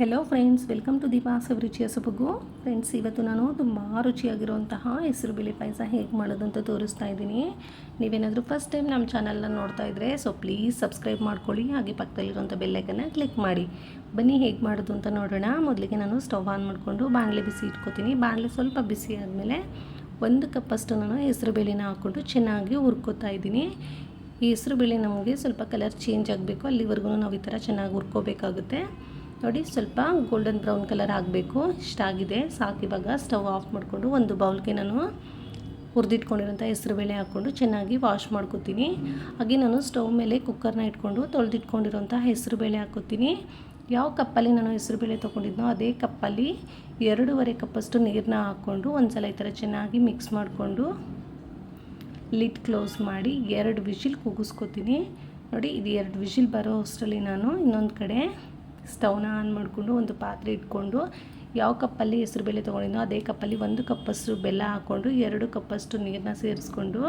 Hello friends welcome to Deepa's ರುಚಿಯ ಸೊಬಗು friends ಇವತ್ತು ನಾನು ತುಂಬ ರುಚಿಯಾಗಿರುವಂತಹ ಹೆಸರು ಬೇಳೆ ಪಾಯಸ ಹೇಗೆ ಮಾಡೋದು ಅಂತ ತೋರಿಸ್ತಾ ಇದ್ದೀನಿ. ನೀವೇನಾದರೂ ಫಸ್ಟ್ ಟೈಮ್ ನಮ್ಮ ಚಾನಲ್ನ ನೋಡ್ತಾ ಇದ್ದರೆ ಸೊ ಪ್ಲೀಸ್ ಸಬ್ಸ್ಕ್ರೈಬ್ ಮಾಡ್ಕೊಳ್ಳಿ, ಹಾಗೆ ಪಕ್ಕದಲ್ಲಿರುವಂಥ ಬೆಲ್ಲೈಕನ್ನ ಕ್ಲಿಕ್ ಮಾಡಿ. ಬನ್ನಿ ಹೇಗೆ ಮಾಡೋದು ಅಂತ ನೋಡೋಣ. ಮೊದಲಿಗೆ ನಾನು ಸ್ಟವ್ ಆನ್ ಮಾಡಿಕೊಂಡು ಬಾಣಲೆ ಬಿಸಿ ಇಟ್ಕೋತೀನಿ. ಬಾಣಲೆ ಸ್ವಲ್ಪ ಬಿಸಿ ಆದಮೇಲೆ ಒಂದು ಕಪ್ಪಷ್ಟು ನಾನು ಹೆಸರು ಬೇಳೆನ ಹಾಕ್ಕೊಂಡು ಚೆನ್ನಾಗಿ ಹುರ್ಕೋತಾ ಇದ್ದೀನಿ. ಈ ಹೆಸರು ಬೇಳೆ ನಮಗೆ ಸ್ವಲ್ಪ ಕಲರ್ ಚೇಂಜ್ ಆಗಬೇಕು. ಅಲ್ಲಿವರೆಗೂ ನಾವು ಈ ಥರ ಚೆನ್ನಾಗಿ ಹುರ್ಕೋಬೇಕಾಗುತ್ತೆ. ನೋಡಿ, ಸ್ವಲ್ಪ ಗೋಲ್ಡನ್ ಬ್ರೌನ್ ಕಲರ್ ಆಗಬೇಕು. ಇಷ್ಟಾಗಿದೆ. ಸಾಕು, ಇವಾಗ ಸ್ಟವ್ ಆಫ್ ಮಾಡಿಕೊಂಡು ಒಂದು ಬೌಲ್ಗೆ ನಾನು ಹುರಿದಿಟ್ಕೊಂಡಿರೋಂಥ ಹೆಸರುಬೇಳೆ ಹಾಕ್ಕೊಂಡು ಚೆನ್ನಾಗಿ ವಾಶ್ ಮಾಡ್ಕೊತೀನಿ. ಹಾಗೆ ನಾನು ಸ್ಟವ್ ಮೇಲೆ ಕುಕ್ಕರ್ನ ಇಟ್ಕೊಂಡು ತೊಳೆದಿಟ್ಕೊಂಡಿರೋಂಥ ಹೆಸರುಬೇಳೆ ಹಾಕ್ಕೋತೀನಿ. ಯಾವ ಕಪ್ಪಲ್ಲಿ ನಾನು ಹೆಸರುಬೇಳೆ ತೊಗೊಂಡಿದ್ನೋ ಅದೇ ಕಪ್ಪಲ್ಲಿ ಎರಡೂವರೆ ಕಪ್ಪಷ್ಟು ನೀರನ್ನ ಹಾಕ್ಕೊಂಡು ಒಂದು ಸಲ ಈ ಥರ ಚೆನ್ನಾಗಿ ಮಿಕ್ಸ್ ಮಾಡಿಕೊಂಡು ಲಿಡ್ ಕ್ಲೋಸ್ ಮಾಡಿ ಎರಡು ವಿಷಿಲ್ ಕೂಗಿಸ್ಕೊತೀನಿ. ನೋಡಿ, ಇದು ಎರಡು ವಿಷಿಲ್ ಬರೋ ಅಷ್ಟರಲ್ಲಿ ನಾನು ಇನ್ನೊಂದು ಕಡೆ ಸ್ಟವ್ನ ಆನ್ ಮಾಡಿಕೊಂಡು ಒಂದು ಪಾತ್ರೆ ಇಟ್ಕೊಂಡು ಯಾವ ಕಪ್ಪಲ್ಲಿ ಹೆಸರುಬೇಳೆ ತೊಗೊಂಡಿದ್ದೋ ಅದೇ ಕಪ್ಪಲ್ಲಿ ಒಂದು ಕಪ್ಪಷ್ಟು ಬೆಲ್ಲ ಹಾಕ್ಕೊಂಡು ಎರಡು ಕಪ್ಪಷ್ಟು ನೀರನ್ನ ಸೇರಿಸ್ಕೊಂಡು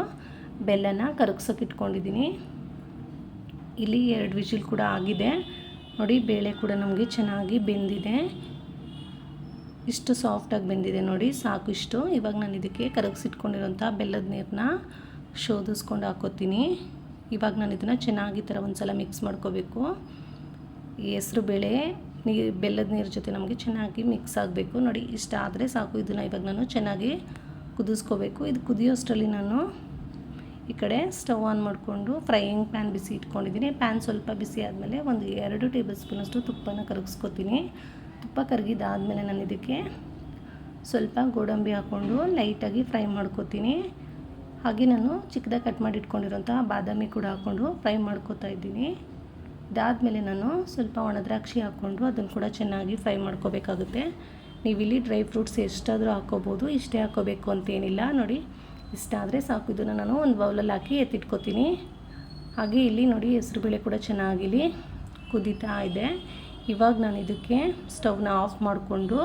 ಬೆಲ್ಲನ ಕರಗ್ಸೋಕೆ ಇಟ್ಕೊಂಡಿದ್ದೀನಿ. ಇಲ್ಲಿ ಎರಡು ವಿಜಿಲ್ ಕೂಡ ಆಗಿದೆ. ನೋಡಿ, ಬೇಳೆ ಕೂಡ ನಮಗೆ ಚೆನ್ನಾಗಿ ಬೆಂದಿದೆ. ಇಷ್ಟು ಸಾಫ್ಟಾಗಿ ಬೆಂದಿದೆ ನೋಡಿ, ಸಾಕು ಇಷ್ಟು. ಇವಾಗ ನಾನು ಇದಕ್ಕೆ ಕರಗಿಸಿಟ್ಕೊಂಡಿರೋಂಥ ಬೆಲ್ಲದ ನೀರನ್ನ ಶೋಧಿಸ್ಕೊಂಡು ಹಾಕೋತೀನಿ. ಇವಾಗ ನಾನು ಇದನ್ನು ಚೆನ್ನಾಗಿ ಥರ ಒಂದು ಸಲ ಮಿಕ್ಸ್ ಮಾಡ್ಕೋಬೇಕು. ಹೆಸ್ರು ಬೇಳೆ ನೀರು ಬೆಲ್ಲದ ನೀರು ಜೊತೆ ನಮಗೆ ಚೆನ್ನಾಗಿ ಮಿಕ್ಸ್ ಆಗಬೇಕು. ನೋಡಿ, ಇಷ್ಟ ಆದರೆ ಸಾಕು. ಇದನ್ನು ಇವಾಗ ನಾನು ಚೆನ್ನಾಗಿ ಕುದಿಸ್ಕೋಬೇಕು. ಇದು ಕುದಿಯೋಷ್ಟರಲ್ಲಿ ನಾನು ಈ ಕಡೆ ಸ್ಟವ್ ಆನ್ ಮಾಡಿಕೊಂಡು ಫ್ರೈಯಿಂಗ್ ಪ್ಯಾನ್ ಬಿಸಿ ಇಟ್ಕೊಂಡಿದ್ದೀನಿ. ಪ್ಯಾನ್ ಸ್ವಲ್ಪ ಬಿಸಿ ಆದಮೇಲೆ ಒಂದು ಎರಡು ಟೇಬಲ್ ಸ್ಪೂನಷ್ಟು ತುಪ್ಪನ ಕರಗಿಸ್ಕೊತೀನಿ. ತುಪ್ಪ ಕರಗಿದಾದಮೇಲೆ ನಾನು ಇದಕ್ಕೆ ಸ್ವಲ್ಪ ಗೋಡಂಬಿ ಹಾಕ್ಕೊಂಡು ಲೈಟಾಗಿ ಫ್ರೈ ಮಾಡ್ಕೋತೀನಿ. ಹಾಗೆ ನಾನು ಚಿಕ್ಕದಾಗಿ ಕಟ್ ಮಾಡಿ ಇಟ್ಕೊಂಡಿರೋಂಥ ಬಾದಾಮಿ ಕೂಡ ಹಾಕ್ಕೊಂಡು ಫ್ರೈ ಮಾಡ್ಕೋತಾ ಇದ್ದೀನಿ. ಇದಾದಮೇಲೆ ನಾನು ಸ್ವಲ್ಪ ಒಣ ದ್ರಾಕ್ಷಿ ಹಾಕ್ಕೊಂಡು ಅದನ್ನು ಕೂಡ ಚೆನ್ನಾಗಿ ಫ್ರೈ ಮಾಡ್ಕೋಬೇಕಾಗುತ್ತೆ. ನೀವಿಲ್ಲಿ ಡ್ರೈ ಫ್ರೂಟ್ಸ್ ಎಷ್ಟಾದರೂ ಹಾಕ್ಕೋಬೋದು, ಇಷ್ಟೇ ಹಾಕ್ಕೋಬೇಕು ಅಂತೇನಿಲ್ಲ ನೋಡಿ, ಇಷ್ಟ ಆದರೆ ಸಾಕು. ಇದನ್ನು ನಾನು ಒಂದು ಬೌಲಲ್ಲಿ ಹಾಕಿ ಎತ್ತಿಟ್ಕೋತೀನಿ. ಹಾಗೆ ಇಲ್ಲಿ ನೋಡಿ ಹೆಸರುಬೇಳೆ ಕೂಡ ಚೆನ್ನಾಗಿಲಿ ಕುದೀತಾ ಇದೆ. ಇವಾಗ ನಾನು ಇದಕ್ಕೆ ಸ್ಟವ್ನ ಆಫ್ ಮಾಡಿಕೊಂಡು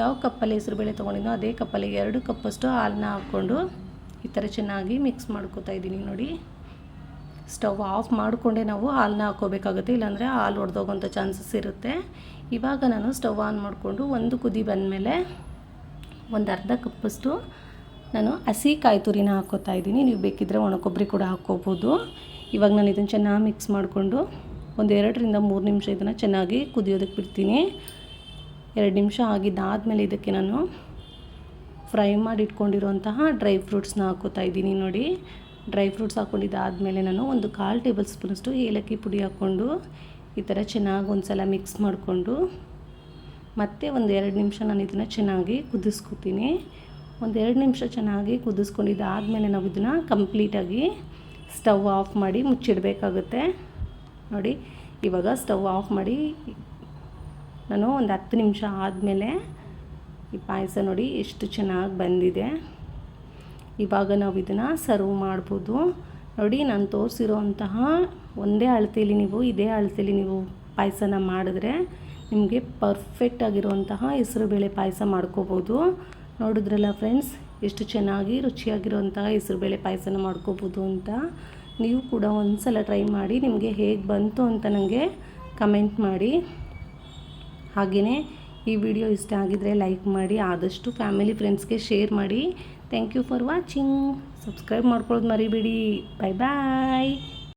ಯಾವ ಕಪ್ಪಲ್ಲಿ ಹೆಸರುಬೇಳೆ ತೊಗೊಂಡಿದ್ದೋ ಅದೇ ಕಪ್ಪಲ್ಲಿ ಎರಡು ಕಪ್ಪಷ್ಟು ಹಾಲನ್ನ ಹಾಕ್ಕೊಂಡು ಈ ಥರ ಚೆನ್ನಾಗಿ ಮಿಕ್ಸ್ ಮಾಡ್ಕೋತಾ ಇದ್ದೀನಿ ನೋಡಿ. ಸ್ಟವ್ ಆಫ್ ಮಾಡಿಕೊಂಡೇ ನಾವು ಹಾಲನ್ನ ಹಾಕೋಬೇಕಾಗುತ್ತೆ ಇಲ್ಲಾಂದರೆ ಹಾಲು ಒಡೆದೋಗೋಂಥ ಚಾನ್ಸಸ್ ಇರುತ್ತೆ. ಇವಾಗ ನಾನು ಸ್ಟವ್ ಆನ್ ಮಾಡಿಕೊಂಡು ಒಂದು ಕುದಿ ಬಂದಮೇಲೆ ಒಂದು ಅರ್ಧ ಕಪ್ಪಷ್ಟು ನಾನು ಹಸಿ ಕಾಯಿ ತುರಿನ ಹಾಕೋತಾ ಇದ್ದೀನಿ. ನೀವು ಬೇಕಿದ್ದರೆ ಒಣಕೊಬ್ಬರಿ ಕೂಡ ಹಾಕ್ಕೋಬೋದು. ಇವಾಗ ನಾನು ಇದನ್ನು ಚೆನ್ನಾಗಿ ಮಿಕ್ಸ್ ಮಾಡಿಕೊಂಡು ಒಂದು ಎರಡರಿಂದ ಮೂರು ನಿಮಿಷ ಇದನ್ನು ಚೆನ್ನಾಗಿ ಕುದಿಯೋದಕ್ಕೆ ಬಿಡ್ತೀನಿ. ಎರಡು ನಿಮಿಷ ಆಗಿದ್ದಾದಮೇಲೆ ಇದಕ್ಕೆ ನಾನು ಫ್ರೈ ಮಾಡಿ ಇಟ್ಕೊಂಡಿರುವಂತಹ ಡ್ರೈ ಫ್ರೂಟ್ಸ್ನ ಹಾಕೋತಾ ಇದ್ದೀನಿ ನೋಡಿ. ಡ್ರೈ ಫ್ರೂಟ್ಸ್ ಹಾಕ್ಕೊಂಡಿದ್ದಾದಮೇಲೆ ನಾನು ಒಂದು ಕಾಲು ಟೇಬಲ್ ಸ್ಪೂನಷ್ಟು ಏಲಕ್ಕಿ ಪುಡಿ ಹಾಕ್ಕೊಂಡು ಈ ಥರ ಚೆನ್ನಾಗಿ ಒಂದು ಸಲ ಮಿಕ್ಸ್ ಮಾಡಿಕೊಂಡು ಮತ್ತೆ ಒಂದು ಎರಡು ನಿಮಿಷ ನಾನು ಇದನ್ನು ಚೆನ್ನಾಗಿ ಕುದಿಸ್ಕೊತೀನಿ. ಒಂದು ಎರಡು ನಿಮಿಷ ಚೆನ್ನಾಗಿ ಕುದಿಸ್ಕೊಂಡಿದ್ದಾದಮೇಲೆ ನಾವು ಇದನ್ನು ಕಂಪ್ಲೀಟಾಗಿ ಸ್ಟವ್ ಆಫ್ ಮಾಡಿ ಮುಚ್ಚಿಡಬೇಕಾಗುತ್ತೆ. ನೋಡಿ, ಇವಾಗ ಸ್ಟವ್ ಆಫ್ ಮಾಡಿ ನಾನು ಒಂದು ಹತ್ತು ನಿಮಿಷ ಆದಮೇಲೆ ಈ ಪಾಯಸ ನೋಡಿ ಎಷ್ಟು ಚೆನ್ನಾಗಿ ಬಂದಿದೆ. ಇವಾಗ ನಾವು ಇದನ್ನು ಸರ್ವ್ ಮಾಡ್ಬೋದು. ನೋಡಿ ನಾನು ತೋರಿಸಿರೋ ಅಂತಹ ಒಂದೇ ಅಳತೆಯಲ್ಲಿ ನೀವು ಇದೇ ಅಳತೆಯಲ್ಲಿ ನೀವು ಪಾಯಸನ ಮಾಡಿದ್ರೆ ನಿಮಗೆ ಪರ್ಫೆಕ್ಟ್ ಆಗಿರುವಂತಹ ಹೆಸರುಬೇಳೆ ಪಾಯಸ ಮಾಡ್ಕೋಬೋದು. ನೋಡಿದ್ರಲ್ಲ ಫ್ರೆಂಡ್ಸ್ ಎಷ್ಟು ಚೆನ್ನಾಗಿ ರುಚಿಯಾಗಿರುವಂತಹ ಹೆಸರುಬೇಳೆ ಪಾಯಸನ ಮಾಡ್ಕೋಬೋದು ಅಂತ. ನೀವು ಕೂಡ ಒಂದು ಸಲ ಟ್ರೈ ಮಾಡಿ ನಿಮಗೆ ಹೇಗೆ ಬಂತು ಅಂತ ನನಗೆ ಕಮೆಂಟ್ ಮಾಡಿ. ಹಾಗೆಯೇ ಈ ವಿಡಿಯೋ ಇಷ್ಟ ಆಗಿದರೆ ಲೈಕ್ ಮಾಡಿ, ಆದಷ್ಟು ಫ್ಯಾಮಿಲಿ ಫ್ರೆಂಡ್ಸ್ಗೆ ಶೇರ್ ಮಾಡಿ. Thank you for watching subscribe ಮಾಡ್ಕೊಳ್ಳೋದು ಮರಿಬೇಡಿ. ಬಾಯ್ ಬಾಯ್